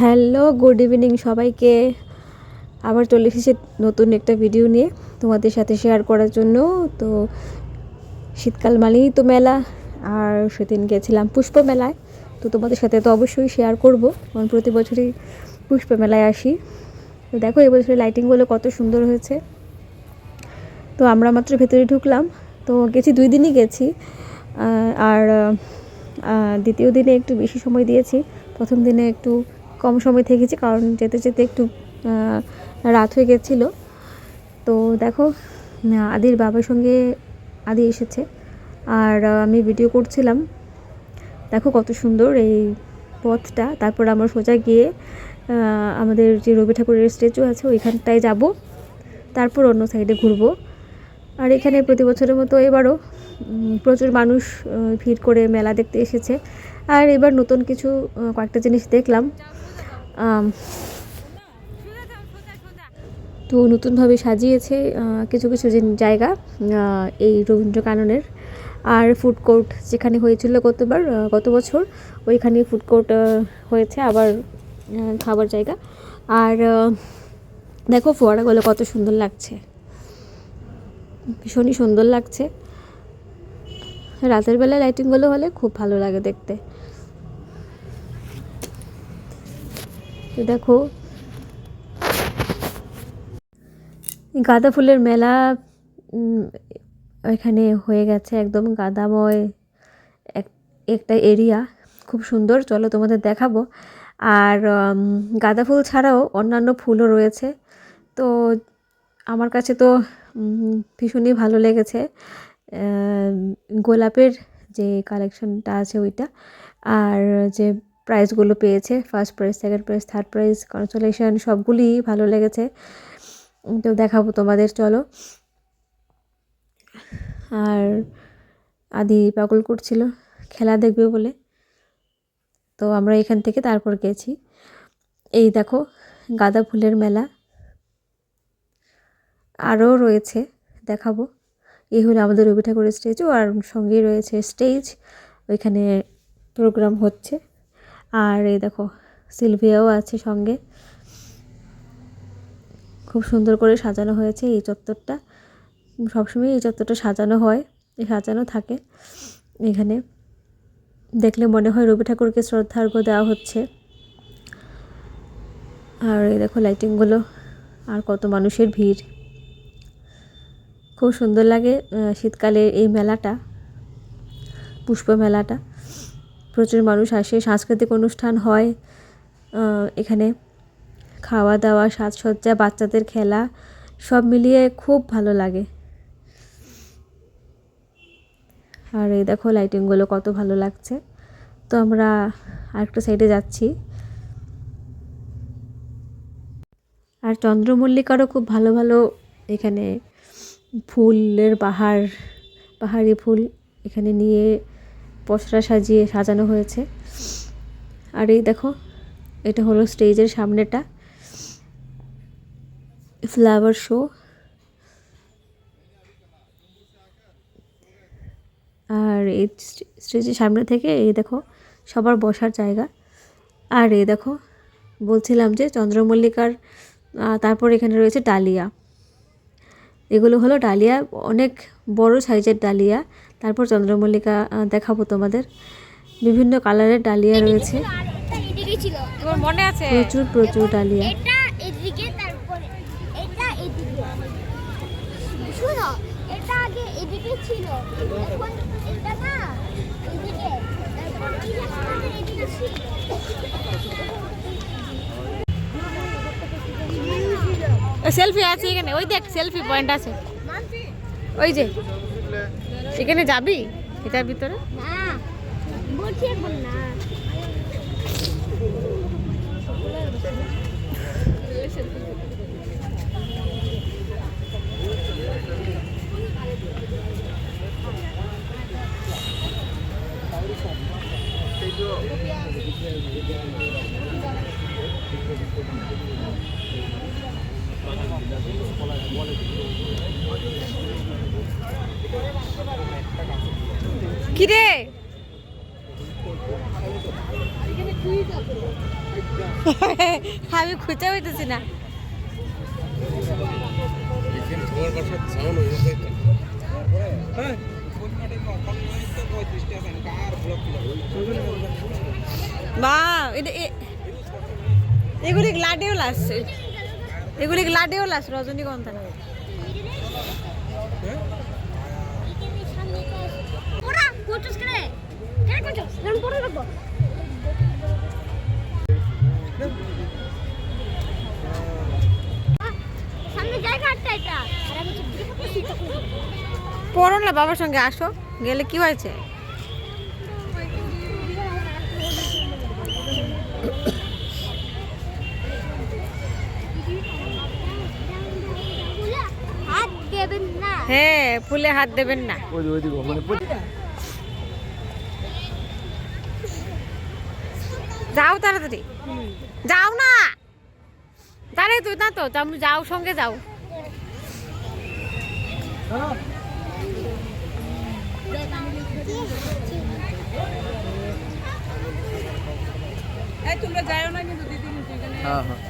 Hello, good evening সবাইকে। আবার চলে এসেছি নতুন একটা ভিডিও নিয়ে তোমাদের সাথে শেয়ার করার জন্য। তো শীতকাল মানেই তো মেলা, আর সেদিন গেছিলাম পুষ্প মেলায় তো তোমাদের সাথে তো অবশ্যই শেয়ার করব, কারণ প্রতি বছরই পুষ্প মেলায় আসি। তো দেখো, এবছরের লাইটিংগুলো কত সুন্দর হয়েছে। তো আমরা মাত্র ভেতরে ঢুকলাম। তো গেছি, দুই দিনই গেছি। আর দ্বিতীয় দিনে একটু বেশি সময় দিয়েছি। প্রথম দিনে একটু কম সময় থেকেছি, কারণ যেতে যেতে একটু রাত হয়ে গেছিল। তো দেখো আদির বাবার সঙ্গে আদি এসেছে, আর আমি ভিডিও করছিলাম। দেখো কত সুন্দর এই পথটা। তারপর আমরা সোজা গিয়ে আমাদের যে রবি ঠাকুরের স্ট্যাচু আছে, ওইখানটায় যাব। তারপর অন্য সাইডে ঘুরবো। আর এখানে প্রতি বছরের মতো এবারও প্রচুর মানুষ ভিড় করে মেলা দেখতে এসেছে। আর এবার নতুন কিছু কয়েকটা জিনিস দেখলাম। তো নতুনভাবে সাজিয়েছে কিছু কিছু জিন- জায়গা এই রবীন্দ্র কাননের আর ফুড কোর্ট যেখানে হয়েছিল গতবার গত বছর, ওইখানে ফুড কোর্ট হয়েছে আবার খাবার জায়গা। আর দেখো ফোয়ারাগুলো কত সুন্দর লাগছে। ভীষণই সুন্দর লাগছে। রাতের বেলায় লাইটিংগুলো হলে খুব ভালো লাগে দেখতে। তো দেখো গাঁদা ফুলের মেলা এখানে হয়ে গেছে একদম গাঁদাময় এক, একটা এরিয়া। খুব সুন্দর, চলো তোমাদের দেখাবো। আর গাঁদা ফুল ছাড়াও অন্যান্য ফুলও রয়েছে। তো আমার কাছে তো ভীষণই ভালো লেগেছে। গোলাপের যে কালেকশনটা আছে ওইটা, আর যে প্রাইজগুলো পেয়েছে first prize second prize third prize consolation সবগুলি ভালো লেগেছে। তো দেখাবো তোমাদের, চলো। আর আদি পাগল করছিল, খেলা দেখবে বলে। তো আমরা এখান থেকে তারপর গেছি। এই দেখো, গাঁদা ফুলের মেলা। আরও রয়েছে, দেখাবো। এই হলো আমাদের রবি ঠাকুরের স্টেজও আর সঙ্গেই রয়েছে স্টেজ ওইখানে প্রোগ্রাম হচ্ছে। আর এই দেখো, সিলভিয়াও আছে সঙ্গে। খুব সুন্দর করে সাজানো হয়েছে এই চত্বরটা। সবসময় এই চত্বরটা সাজানো হয়, সাজানো থাকে এখানে। দেখলে মনে হয় রবি ঠাকুরকে শ্রদ্ধার্ঘ্য দেওয়া হচ্ছে। আর এই দেখো লাইটিংগুলো আর কত মানুষের ভিড়। খুব সুন্দর লাগে শীতকালে এই মেলাটা পুষ্প মেলাটা প্রচুর মানুষ আসে, সাংস্কৃতিক অনুষ্ঠান হয় এখানে খাওয়া দাওয়া, সাজসজ্জা, বাচ্চাদের খেলা, সব মিলিয়ে খুব ভালো লাগে। আর এই দেখো লাইটিংগুলো কত ভালো লাগছে। তো আমরা আরেকটা সাইডে যাচ্ছি। আর চন্দ্রমল্লিকারও খুব ভালো ভালো এখানে ফুলের বাহার পাহাড়ি ফুল এখানে নিয়ে পসরা সাজিয়ে সাজানো হয়েছে। আর এই দেখো, এটা হলো স্টেজের সামনেটা। Flower show. আর এই স্টে- স্টেজের সামনে থেকে এই দেখো, সবার বসার জায়গা। আর এই দেখো, বলছিলাম যে চন্দ্রমল্লিকার তারপর এখানে রয়েছে ডালিয়া। এগুলো হলো ডালিয়া, অনেক বড় সাইজের ডালিয়া, তারপর চন্দ্রমল্লিকা দেখাবো তোমাদের। বিভিন্ন কালারের ডালিয়া রয়েছে। প্রচুর প্রচুর ডালিয়া। ছিল। সেলফি আছে এখানে, ওই দেখ সেলফি পয়েন্ট আছে। ওই যে, এখানে যাবি? এটার ভিতরে? না বলছি এখন না কি রে আমি খুঁজে পাইতেছি না বা এটা এ- এগুলি গ্লাডিওলাস এগুলি গ্লাডিওলাস রজনীগন্ধা? করছি পড়ো না বাবার সঙ্গে আসো। গেলে কি হয়েছে? হ্যাঁ ফুলে হাত দেবেন না। যাও তাড়াতাড়ি। যাও না। দাঁড়িয়ে তুই না তো তুমি যাও সঙ্গে যাও। হ্যাঁ হ্যাঁ।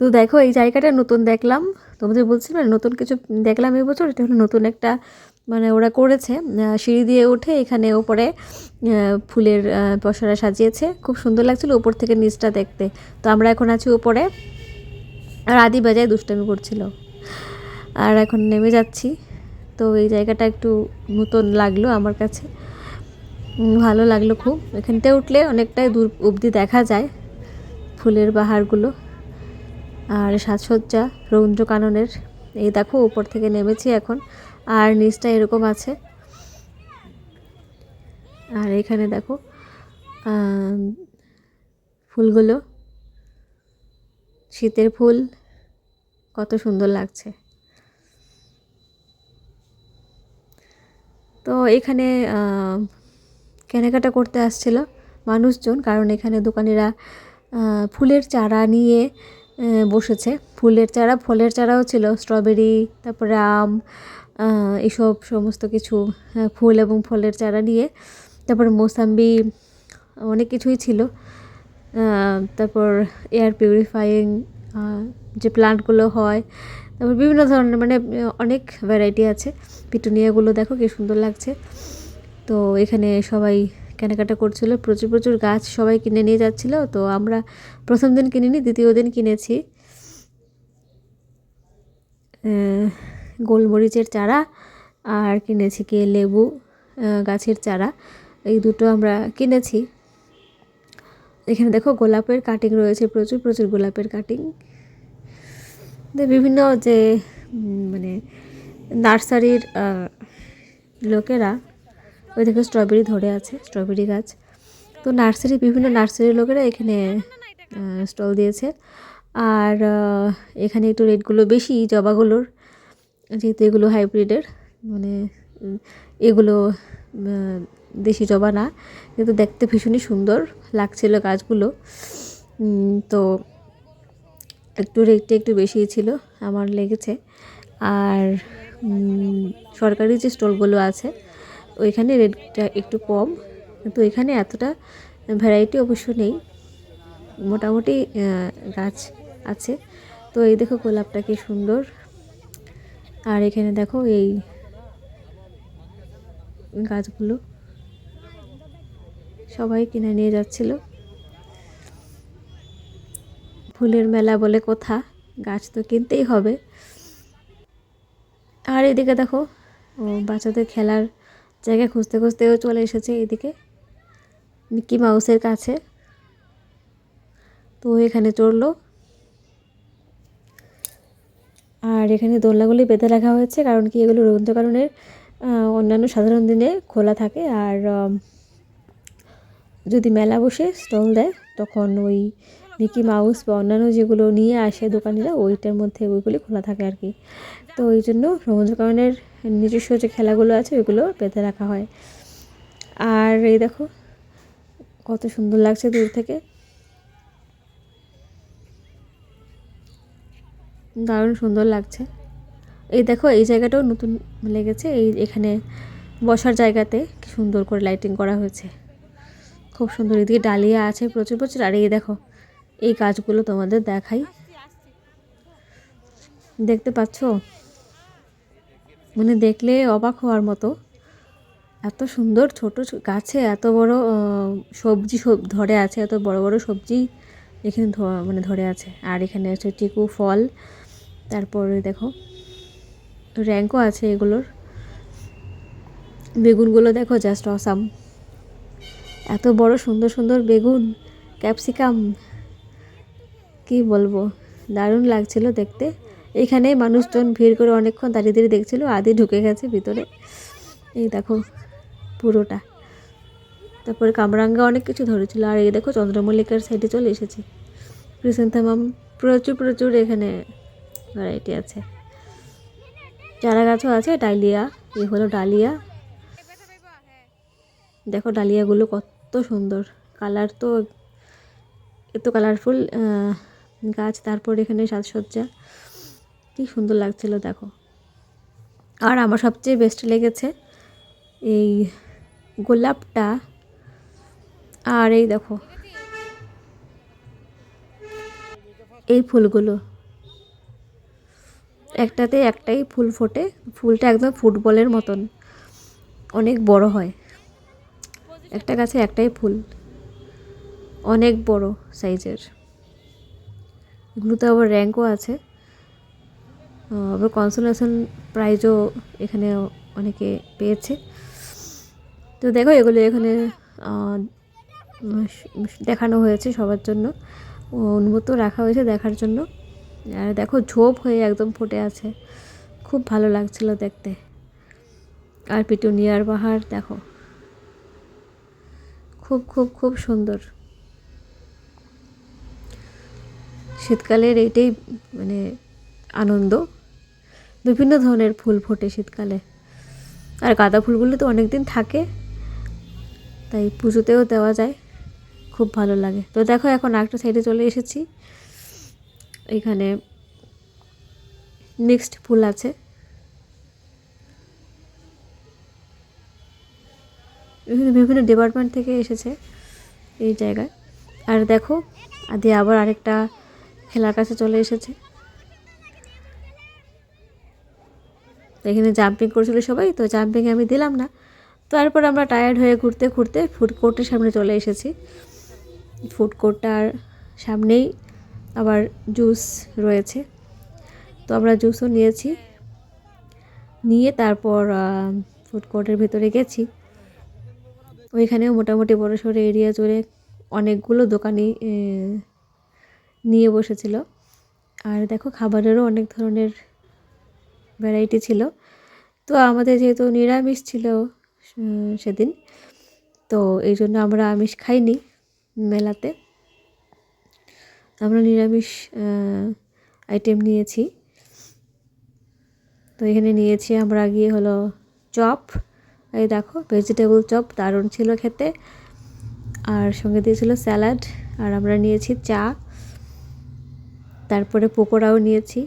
তো দেখো এই জায়গাটা নতুন দেখলাম। তোমাদের বলছিলাম না, নতুন কিছু দেখলাম এই বছর এটা হলো নতুন একটা মানে ওরা করেছে। সিঁড়ি দিয়ে উঠে এখানে ওপরে ফুলের পসরা সাজিয়েছে। খুব সুন্দর লাগছিল উপর থেকে নিচটা দেখতে। তো আমরা এখন আছি উপরে আর আদি বাজায় দুষ্টামি করছিল। আর এখন নেমে যাচ্ছি। তো এই জায়গাটা একটু নতুন লাগল আমার কাছে। ভালো লাগল খুব। এখানটায় উঠলে অনেকটাই দূর অবধি দেখা যায় ফুলের বাহারগুলো আর সাজসজ্জা রবীন্দ্র কাননের এই দেখো, উপর থেকে নেমেছি এখন। আর নিচটা এরকম আছে। আর এখানে দেখো ফুলগুলো। শীতের ফুল কত সুন্দর লাগছে। তো এখানে কেনাকাটা করতে আসছিল মানুষজন কারণ এখানে দোকানিরা ফুলের চারা নিয়ে বসেছে। ফুলের চারা ফলের চারাও ছিল স্ট্রবেরি তারপরে আম এসব সমস্ত কিছু আহ, ফুল এবং ফলের চারা নিয়ে তারপরে মোসাম্বি অনেক কিছুই ছিল। তারপর এয়ার পিউরিফাইং যে প্লান্টগুলো হয়, তারপর বিভিন্ন ধরনের মানে অনেক ভ্যারাইটি আছে। পিটুনিয়াগুলো দেখো কি সুন্দর লাগছে। তো এখানে সবাই কেনাকাটা করছিল, প্রচুর প্রচুর গাছ সবাই কিনে নিয়ে যাচ্ছিল। তো আমরা প্রথম দিন কিনিনি, দ্বিতীয় দিন কিনেছি। গোলমরিচের চারা আর কিনেছি কি লেবু গাছের চারা। এই দুটো আমরা কিনেছি। এখানে দেখো গোলাপের কাটিং রয়েছে প্রচুর প্রচুর গোলাপের কাটিং বিভিন্ন যে মানে নার্সারির লোকেরা, ওই দেখো স্ট্রবেরি ধরে আছে স্ট্রবেরি গাছ। তো নার্সারি, বিভিন্ন নার্সারির লোকেরা এখানে স্টল দিয়েছে। আর এখানে একটু রেটগুলো বেশি জবাগুলোর যেহেতু এগুলো হাইব্রিডের মানে এগুলো দেশি জবা না, কিন্তু দেখতে ভীষণই সুন্দর লাগছিল গাছগুলো। তো একটু রেটটা একটু বেশি ছিল, আমার লেগেছে। আর সরকারি যে স্টলগুলো আছে, ওইখানে রেটটা একটু কম। কিন্তু এখানে এতটা ভ্যারাইটি অবশ্য নেই, মোটামুটি গাছ আছে। তো এই দেখো গোলাপটা কি সুন্দর। আর এখানে দেখো এই গাছগুলো। সবাই কিনে নিয়ে যাচ্ছিল। ফুলের মেলা বলে কথা? গাছ তো কিনতেই হবে। আর এদিকে দেখো, ও বাচ্চাদের খেলার জায়গা খুঁজতে খুঁজতেও চলে এসেছে এদিকে। মিকি মাউসের কাছে। তো এখানে চড়লো। আর এখানে দোলনাগুলি বেঁধে রাখা হয়েছে, কারণ কি এগুলো রবীন্দ্রকারণের অন্যান্য সাধারণ দিনে খোলা থাকে। আর যদি মেলা বসে স্টল দেয়, তখন ওই মিকি মাউস বা অন্যান্য যেগুলো নিয়ে আসে দোকানিরা, ওইটার মধ্যে ওইগুলি খোলা থাকে আর কি তো ওই জন্য রবীন্দ্রকারণের নিজস্ব যে খেলাগুলো আছে, ওইগুলো বেঁধে রাখা হয়। আর এই দেখো, কত সুন্দর লাগছে দূর থেকে। দারুণ সুন্দর লাগছে। এই দেখো, এই জায়গাটাও নতুন লেগেছে। এই এখানে বসার জায়গাতে সুন্দর করে লাইটিং করা হয়েছে। খুব সুন্দর, এদিকে ডালিয়া আছে প্রচুর প্রচুর। আর এই দেখো, এই গাছগুলো তোমাদের দেখাই। দেখতে পাচ্ছ? মানে দেখলে অবাক হওয়ার মতো। এত সুন্দর ছোট গাছে এত বড় সবজি সব ধরে আছে, এত বড় বড় সবজি এখানে মানে ধরে আছে। আর এখানে আছে টিকু ফল, তারপরে দেখো, র্যাঙ্কও আছে এগুলোর। বেগুনগুলো দেখো জাস্ট অসাম এত বড় সুন্দর সুন্দর বেগুন, ক্যাপসিকাম, কি বলব? দারুণ লাগছিল দেখতে। এখানে মানুষজন ভিড় করে অনেকক্ষণ দাঁড়িয়ে দাঁড়িয়ে দেখছিল, আদি ঢুকে গেছে ভিতরে। এই দেখো পুরোটা। তারপরে কামরাঙ্গা অনেক কিছু ধরেছিল। আর এই দেখো চন্দ্রমল্লিকার সাইডে চলে এসেছি। ক্রিসেন্থামাম প্রচুর প্রচুর এখানে ভ্যারাইটি আছে। চারা গাছও আছে, ডালিয়া এই হলো ডালিয়া। দেখো ডালিয়াগুলো কত সুন্দর। কালার তো এত কালারফুল গাছ, তারপর এখানে সাজসজ্জা। কি সুন্দর লাগছিল, দেখো। আর আমার সবচেয়ে বেস্ট লেগেছে এই গোলাপটা। আর এই দেখো, এই ফুলগুলো। একটাতে একটাই ফুল ফোটে। ফুলটা একদম ফুটবলের মতন। অনেক বড় হয়। একটা গাছে একটাই ফুল। অনেক বড় সাইজের। এগুলোতে আবার র্যাঙ্কও আছে। আবার কনসোলেশন প্রাইজও এখানে অনেকে পেয়েছে। তো দেখো, এগুলো এখানে দেখানো হয়েছে সবার জন্য। উন্মুক্ত রাখা হয়েছে দেখার জন্য। আর দেখো, ঝোপ হয়ে একদম ফুটে আছে। খুব ভালো লাগছিল দেখতে। আর পিটুনিয়ার পাহাড়, দেখো। খুব খুব খুব সুন্দর। শীতকালের এইটাই মানে আনন্দ। বিভিন্ন ধরনের ফুল ফোটে শীতকালে। আর গাঁদা ফুলগুলো তো অনেক দিন থাকে, তাই পুজোতেও দেওয়া যায়। খুব ভালো লাগে। তো দেখো, এখন একটা সাইডে চলে এসেছি। এখানে নেক্সট ফুল আছে। বিভিন্ন বিভিন্ন ডিপার্টমেন্ট থেকে এসেছে এই জায়গায়। আর দেখো, আদি আবার আরেকটা খেলার কাছে চলে এসেছে। এখানে জাম্পিং করছিল সবাই, তো জাম্পিং আমি দিলাম না। তো তারপর আমরা টায়ার্ড হয়ে ঘুরতে ঘুরতে ফুড কোর্টের সামনে চলে এসেছি। ফুড কোর্টটার সামনেই আবার জুস রয়েছে। তো আমরা জুসও নিয়েছি। নিয়ে তারপর ফুড কোর্টের ভেতরে গেছি। ওইখানেও মোটামুটি বড় সড়ো এরিয়া জুড়ে অনেকগুলো দোকানই নিয়ে বসেছিল। আর দেখো খাবারেরও অনেক ধরনের ভ্যারাইটি ছিল। তো আমাদের যেহেতু নিরামিষ ছিল সেদিন, তো এই জন্য আমরা আমিষ খাইনি মেলাতে। আমরা নিরামিষ আইটেম নিয়েছি। তো এখানে নিয়েছি আমরা গিয়ে হলো চপ এই দেখো ভেজিটেবল চপ দারুণ ছিল খেতে। আর সঙ্গে দিয়েছিল স্যালাড আর আমরা নিয়েছি চা। তারপরে পকোড়াও নিয়েছি।